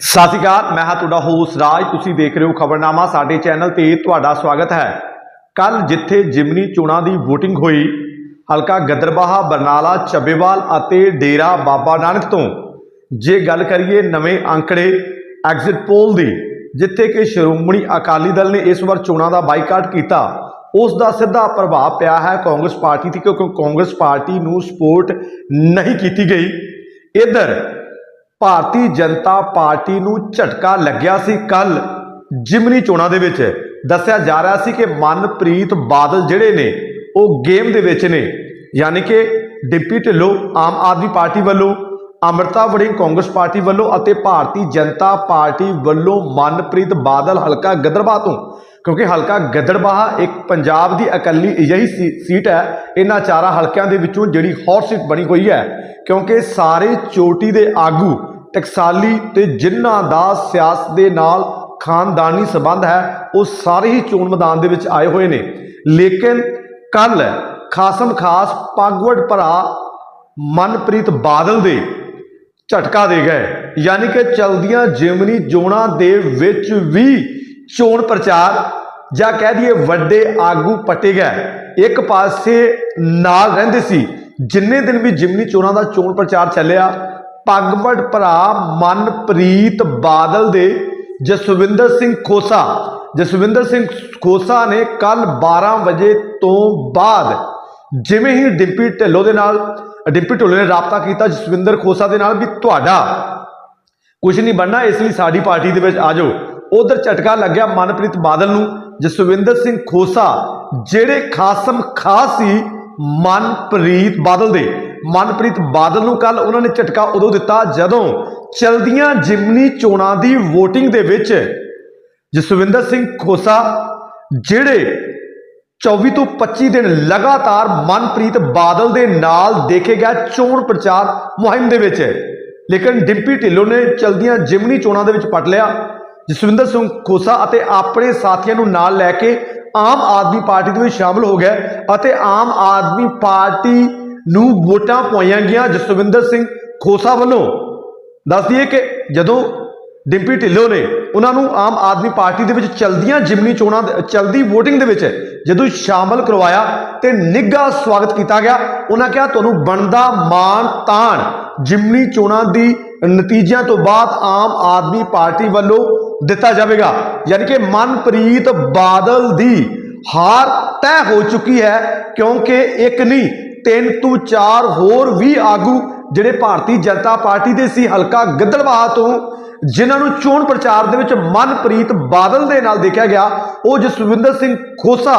ਸਤਿ ਸ਼੍ਰੀ ਅਕਾਲ, ਮੈਂ ਹਾਂ ਤੁਹਾਡਾ ਹੋਸਟ ਰਾਜ। ਤੁਸੀਂ ਦੇਖ ਰਹੇ ਹੋ ਖਬਰਨਾਮਾ, ਸਾਡੇ ਚੈਨਲ ਤੇ ਤੁਹਾਡਾ ਸਵਾਗਤ ਹੈ। ਕੱਲ ਜਿੱਥੇ ਜਿਮਨੀ ਚੋਣਾਂ ਦੀ VOTING ਹੋਈ, ਹਲਕਾ ਗਦਰਬਾਹਾ, ਬਰਨਾਲਾ ਚੱਬੇਵਾਲ ਅਤੇ ਡੇਰਾ ਬਾਬਾ ਨਾਨਕ ਤੋਂ। ਜੇ ਗੱਲ ਕਰੀਏ ਨਵੇਂ ਅੰਕੜੇ ਐਗਜ਼ਿਟ ਪੋਲ ਦੀ, ਜਿੱਥੇ ਕਿ ਸ਼੍ਰੋਮਣੀ ਅਕਾਲੀ ਦਲ ਨੇ ਇਸ ਵਾਰ ਚੋਣਾਂ ਦਾ ਬਾਈਕਾਟ ਕੀਤਾ, ਉਸ ਦਾ ਸਿੱਧਾ ਪ੍ਰਭਾਵ ਪਿਆ ਹੈ ਕਾਂਗਰਸ ਪਾਰਟੀ ਤੇ, ਕਿਉਂਕਿ ਕਾਂਗਰਸ ਪਾਰਟੀ ਨੂੰ ਸਪੋਰਟ ਨਹੀਂ ਕੀਤੀ ਗਈ। ਇਧਰ ਭਾਰਤੀ ਜਨਤਾ ਪਾਰਟੀ ਨੂੰ ਝਟਕਾ ਲੱਗਿਆ ਸੀ ਕੱਲ ਜਿਮਨੀ ਚੋਣਾਂ ਦੇ ਵਿੱਚ ਦੱਸਿਆ ਜਾ ਰਿਹਾ ਸੀ ਕਿ ਮਨਪ੍ਰੀਤ ਬਾਦਲ ਜਿਹੜੇ ਨੇ, ਉਹ ਗੇਮ ਦੇ ਵਿੱਚ ਨੇ। ਯਾਨੀ ਕਿ ਡਿਪਟੀ ਢਿੱਲੋਂ ਆਮ ਆਦਮੀ ਪਾਰਟੀ ਵੱਲੋਂ, ਅਮਰਤਾ ਵੜਿੰਗ ਕਾਂਗਰਸ ਪਾਰਟੀ ਵੱਲੋਂ ਅਤੇ ਭਾਰਤੀ ਜਨਤਾ ਪਾਰਟੀ ਵੱਲੋਂ ਮਨਪ੍ਰੀਤ ਬਾਦਲ ਹਲਕਾ ਗਦਰਬਾਹ ਤੋਂ ਕਿਉਂਕਿ ਹਲਕਾ ਗਦਰਬਾਹ ਇੱਕ ਪੰਜਾਬ ਦੀ ਇਕੱਲੀ ਅਜਿਹੀ ਸੀ- ਸੀਟ ਹੈ। ਇਹਨਾਂ ਚਾਰਾਂ ਹਲਕਿਆਂ ਦੇ ਵਿੱਚੋਂ ਜਿਹੜੀ ਹੌਟ ਸੀਟ ਬਣੀ ਹੋਈ ਹੈ। ਕਿਉਂਕਿ ਸਾਰੇ ਚੋਟੀ ਦੇ ਆਗੂ, ਟਕਸਾਲੀ ਤੇ ਜਿਨ੍ਹਾਂ ਦਾ ਸਿਆਸਤ ਦੇ ਨਾਲ ਖਾਨਦਾਨੀ ਸਬੰਧ ਹੈ, ਉਹ ਸਾਰੇ ਹੀ ਚੋਣ ਮੈਦਾਨ ਦੇ ਵਿੱਚ ਆਏ ਹੋਏ ਨੇ। ਲੇਕਿਨ ਕੱਲ ਖਾਸਮ ਖਾਸ ਪਗਵੜ ਭਰਾ ਮਨਪ੍ਰੀਤ ਬਾਦਲ ਦੇ ਝਟਕਾ ਦੇ ਗਏ। ਯਾਨੀ ਕਿ ਚਲਦੀਆਂ ਜਿਮਨੀ ਚੋਣਾਂ ਦੇ ਵਿੱਚ ਵੀ ਚੋਣ ਪ੍ਰਚਾਰ ਜਾਂ ਕਹਿ ਦਈਏ ਵੱਡੇ ਆਗੂ ਪੱਟੇ ਗਏ। ਇੱਕ ਪਾਸੇ ਨਾਲ ਰਹਿੰਦੇ ਸੀ, ਜਿੰਨੇ ਦਿਨ ਵੀ ਜਿਮਨੀ ਚੋਣਾਂ ਦਾ ਚੋਣ ਪ੍ਰਚਾਰ ਚੱਲਿਆ ਪਗਵੜ ਭਰਾ ਮਨਪ੍ਰੀਤ ਬਾਦਲ ਦੇ, ਜਸਵਿੰਦਰ ਸਿੰਘ ਖੋਸਾ। ਜਸਵਿੰਦਰ ਸਿੰਘ ਖੋਸਾ ਨੇ ਕੱਲ 12 ਵਜੇ ਤੋਂ ਬਾਅਦ ਜਿਵੇਂ ਹੀ ਡਿੰਪੀ ਢਿੱਲੋਂ ਦੇ ਨਾਲ, ਡਿੰਪੀ ਢਿੱਲੋਂ ਨੇ ਰਾਬਤਾ ਕੀਤਾ, ਜਸਵਿੰਦਰ ਖੋਸਾ ਦੇ ਨਾਲ ਵੀ ਤੁਹਾਡਾ। ਕੁਝ ਨਹੀਂ ਬਣਨਾ, ਇਸ ਲਈ ਸਾਡੀ ਪਾਰਟੀ ਦੇ ਵਿੱਚ ਆ ਜਾਓ। ਉਧਰ ਝਟਕਾ ਲੱਗਿਆ ਮਨਪ੍ਰੀਤ ਬਾਦਲ ਨੂੰ। ਜਸਵਿੰਦਰ ਸਿੰਘ ਖੋਸਾ, ਜਿਹੜੇ ਖਾਸਮ ਖਾਸ ਸੀ ਮਨਪ੍ਰੀਤ ਬਾਦਲ ਦੇ। ਮਨਪ੍ਰੀਤ ਬਾਦਲ ਨੂੰ ਕੱਲ ਉਹਨਾਂ ਨੇ ਝਟਕਾ ਉਦੋਂ ਦਿੱਤਾ ਜਦੋਂ ਚਲਦੀਆਂ ਜਿਮਨੀ ਚੋਣਾਂ ਦੀ VOTING ਦੇ ਵਿੱਚ ਜਸਵਿੰਦਰ ਸਿੰਘ ਖੋਸਾ, ਜਿਹੜੇ 24 ਤੋਂ 25 ਦਿਨ ਲਗਾਤਾਰ ਮਨਪ੍ਰੀਤ ਬਾਦਲ ਦੇ ਨਾਲ ਦੇਖੇ ਗਿਆ ਚੋਣ ਪ੍ਰਚਾਰ ਮੁਹਿੰਮ ਦੇ ਵਿੱਚ, ਲੇਕਿਨ ਡਿੰਪੀ ਢਿੱਲੋਂ ਨੇ ਚਲਦੀਆਂ ਜਿਮਨੀ ਚੋਣਾਂ ਦੇ ਵਿੱਚ ਪਟ ਲਿਆ। ਜਸਵਿੰਦਰ ਸਿੰਘ ਖੋਸਾ ਅਤੇ ਆਪਣੇ ਸਾਥੀਆਂ ਨੂੰ ਨਾਲ ਲੈ ਕੇ ਆਮ ਆਦਮੀ ਪਾਰਟੀ ਦੇ ਵਿੱਚ ਸ਼ਾਮਲ ਹੋ ਗਿਆ ਅਤੇ ਆਮ ਆਦਮੀ ਪਾਰਟੀ ਨੂੰ ਵੋਟਾਂ ਪਾਈਆਂ ਗਈਆਂ ਜਸਵਿੰਦਰ ਸਿੰਘ ਖੋਸਾ ਵੱਲੋਂ। ਦੱਸ ਦਈਏ ਕਿ ਜਦੋਂ ਡਿੰਪੀ ਢਿੱਲੋਂ ਨੇ ਉਹਨਾਂ ਨੂੰ ਆਮ ਆਦਮੀ ਪਾਰਟੀ ਦੇ ਵਿੱਚ ਚਲਦੀਆਂ ਜਿਮਨੀ ਚੋਣਾਂ ਦੇ- ਚਲਦੀ VOTING ਦੇ ਵਿੱਚ ਜਦੋਂ ਸ਼ਾਮਲ ਕਰਵਾਇਆ ਤੇ ਨਿੱਘਾ ਸਵਾਗਤ ਕੀਤਾ ਗਿਆ, ਉਹਨਾਂ ਕਿਹਾ, ਤੁਹਾਨੂੰ ਬਣਦਾ ਮਾਣ ਤਾਣ। ਜਿਮਨੀ ਚੋਣਾਂ ਦੀ ਨਤੀਜਿਆਂ ਤੋਂ ਬਾਅਦ ਆਮ ਆਦਮੀ ਪਾਰਟੀ ਵੱਲੋਂ ਦਿੱਤਾ ਜਾਵੇਗਾ। ਯਾਨੀ ਕਿ ਮਨਪ੍ਰੀਤ ਬਾਦਲ ਦੀ ਹਾਰ ਤੈਅ ਹੋ ਚੁੱਕੀ ਹੈ, ਕਿਉਂਕਿ ਇੱਕ ਨਹੀਂ, ਤਿੰਨ ਤੋਂ ਚਾਰ ਹੋਰ ਵੀ ਆਗੂ ਜਿਹੜੇ ਭਾਰਤੀ ਜਨਤਾ ਪਾਰਟੀ ਦੇ ਸੀ, ਹਲਕਾ ਗਿੱਦੜਬਾਹਾ ਤੋਂ, ਜਿਨ੍ਹਾਂ ਨੂੰ ਚੋਣ ਪ੍ਰਚਾਰ ਦੇ ਵਿੱਚ ਮਨਪ੍ਰੀਤ ਬਾਦਲ ਦੇ ਨਾਲ ਦੇਖਿਆ ਗਿਆ, ਉਹ ਜਸਵਿੰਦਰ ਸਿੰਘ ਖੋਸਾ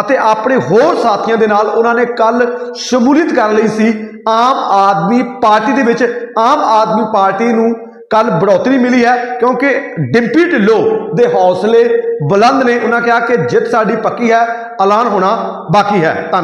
ਅਤੇ ਆਪਣੇ ਹੋਰ ਸਾਥੀਆਂ ਦੇ ਨਾਲ ਉਹਨਾਂ ਨੇ ਕੱਲ ਸ਼ਮੂਲੀਅਤ ਕਰ ਲਈ ਸੀ, ਆਮ ਆਦਮੀ ਪਾਰਟੀ ਦੇ ਵਿੱਚ, ਆਮ ਆਦਮੀ ਪਾਰਟੀ ਨੂੰ ਕੱਲ ਬੜੋਤਰੀ ਮਿਲੀ ਹੈ, ਕਿਉਂਕਿ ਡਿੰਪੀ ਢਿੱਲੋਂ ਦੇ ਹੌਸਲੇ ਬੁਲੰਦ ਨੇ। ਉਹਨਾਂ ਕਿਹਾ ਕਿ ਜਿੱਤ ਸਾਡੀ ਪੱਕੀ ਹੈ, ਐਲਾਨ ਹੋਣਾ ਬਾਕੀ ਹੈ। ਧੰਨਵਾਦ।